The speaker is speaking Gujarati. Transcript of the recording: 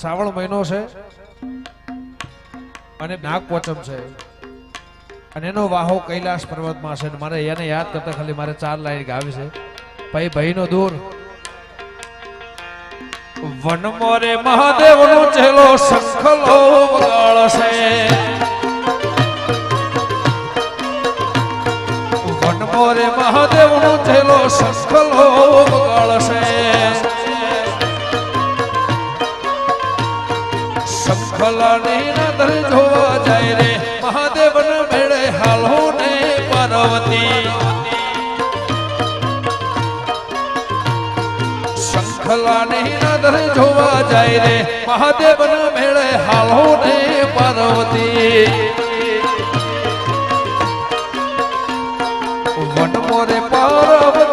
શ્રાવણ મહિનો છે અને નાગપોચમ છે. અને એનો વાહો કૈલાસ પર્વતમાં છે. મારે એને યાદ કરતા ખાલી મારે ચાર લાઈન ગાવી છે. ભાઈ ભાઈનો દૂર. વનમોરે મહાદેવનો ચહેલો શંખલો વગાડશે વનમોરે મહાદેવનો ચહેલો શંખલો સખલાની નદર જોવા જાય રે મહાદેવ મેળે હાલો ને પાર્વતી. શંખલાની નદર જોવા જાય રે મહાદેવ મેળે હાલો ને પાર્વતી. વનમોરે પાર્વતી